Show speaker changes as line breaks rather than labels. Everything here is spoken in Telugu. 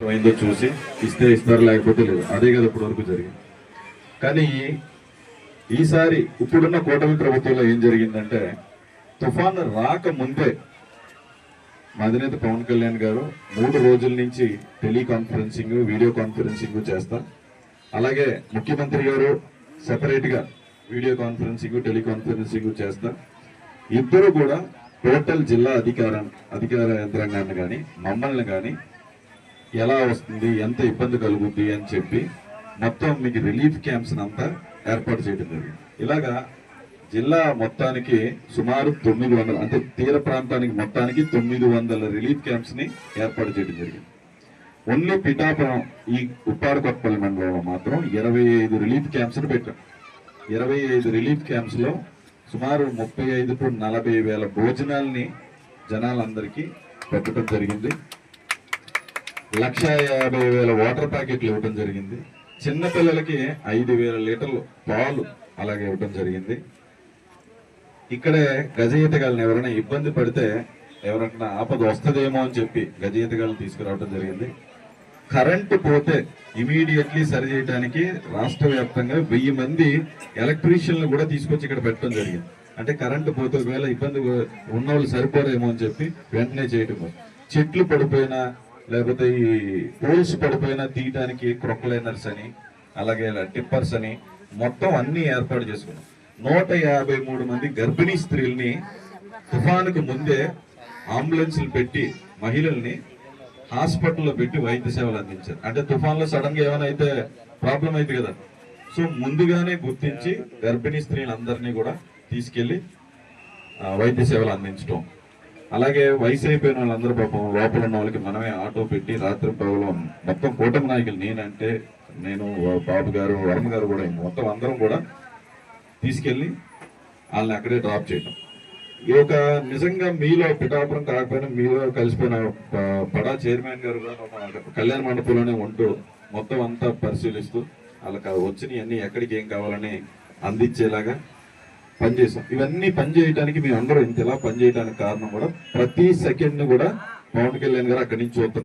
అయిందో చూసి ఇస్తే ఇస్తారు లేకపోతే లేదు. అదే కదా ఇప్పటి వరకు జరిగింది. కానీ ఈసారి ఇప్పుడున్న కూటమి ప్రభుత్వంలో ఏం జరిగిందంటే తుఫాను రాకముందే అధినేత పవన్ కళ్యాణ్ గారు మూడు రోజుల నుంచి టెలికాన్ఫరెన్సింగ్ వీడియో కాన్ఫరెన్సింగ్ చేస్తా అలాగే ముఖ్యమంత్రి గారు సెపరేట్గా వీడియో కాన్ఫరెన్సింగ్ టెలికాన్ఫరెన్సింగ్ చేస్తా ఇద్దరు కూడా టోటల్ జిల్లా అధికారం అధికార యంత్రాంగాన్ని కానీ మమ్మల్ని కానీ ఎలా వస్తుంది ఎంత ఇబ్బంది కలుగుద్ది అని చెప్పి మొత్తం మీకు రిలీఫ్ క్యాంప్స్ అంతా ఏర్పాటు చేయడం జరిగింది. ఇలాగా జిల్లా మొత్తానికి సుమారు తొమ్మిది వందల అంటే తీర ప్రాంతానికి మొత్తానికి తొమ్మిది వందల రిలీఫ్ క్యాంప్స్ని ఏర్పాటు చేయడం జరిగింది. ఓన్లీ పిఠాపురం ఈ ఉప్పాడ మండలంలో మాత్రం ఇరవై ఐదు రిలీఫ్ క్యాంప్స్ని పెట్టాం. ఇరవై ఐదు రిలీఫ్ క్యాంప్స్లో సుమారు ముప్పై ఐదు టు నలభై వేల భోజనాల్ని జనాలందరికీ పెట్టడం జరిగింది. లక్ష యాభై వేల వాటర్ ప్యాకెట్లు ఇవ్వడం జరిగింది. చిన్నపిల్లలకి ఐదు వేల లీటర్లు పాలు అలాగే ఇవ్వడం జరిగింది. ఇక్కడే గజ ఈతగాళ్ళని ఎవరైనా ఇబ్బంది పడితే ఎవరైనా ఆపద వస్తుందేమో అని చెప్పి గజ ఈతగాళ్ళని తీసుకురావడం జరిగింది. కరెంటు పోతే ఇమీడియట్లీ సరి చేయడానికి రాష్ట్ర వ్యాప్తంగా వెయ్యి మంది ఎలక్ట్రీషియన్లు కూడా తీసుకొచ్చి ఇక్కడ పెట్టడం జరిగింది. అంటే కరెంటు పోతే ఒకవేళ ఇబ్బంది ఉన్న వాళ్ళు సరిపోరేమో అని చెప్పి వెంటనే చేయటం చెట్లు పడిపోయినా లేకపోతే ఈ పోల్స్ పడిపోయినా తీయటానికి క్రొక్లైనర్స్ అని అలాగే టిప్పర్స్ అని మొత్తం అన్ని ఏర్పాటు చేసుకున్నాం. నూట యాభై మూడు మంది గర్భిణీ స్త్రీల్ని తుఫానుకు ముందే అంబులెన్స్లు పెట్టి మహిళల్ని హాస్పిటల్లో పెట్టి వైద్య సేవలు అందించారు. అంటే తుఫాన్లో సడన్గా ఏమైనా అయితే ప్రాబ్లం అయితే కదా. సో ముందుగానే గుర్తించి గర్భిణీ స్త్రీలందరినీ కూడా తీసుకెళ్ళి వైద్య సేవలు అందించడం అలాగే వయసు అయిపోయిన వాళ్ళందరూ పాపం లోపల ఉన్న వాళ్ళకి మనమే ఆటో పెట్టి రాత్రి పగలం మొత్తం కూటమి నాయకులు నేనంటే నేను బాబు గారు వర్మ గారు కూడా మొత్తం అందరం కూడా తీసుకెళ్ళి వాళ్ళని అక్కడే డ్రాప్ చేయడం ఈ యొక్క నిజంగా మీలో పిఠాపురం కాకపోయినా మీలో కలిసిపోయిన పడా చైర్మన్ గారు కూడా కళ్యాణ మండపంలోనే ఉంటూ మొత్తం అంతా పరిశీలిస్తూ వాళ్ళకి వచ్చినవి అన్నీ ఎక్కడికి ఏం కావాలని అందించేలాగా పనిచేసాం. ఇవన్నీ పనిచేయడానికి మేము అందరూ ఇంతలా పనిచేయడానికి కారణం కూడా ప్రతి సెకండ్ కూడా పవన్ కళ్యాణ్ గారు అక్కడి నుంచి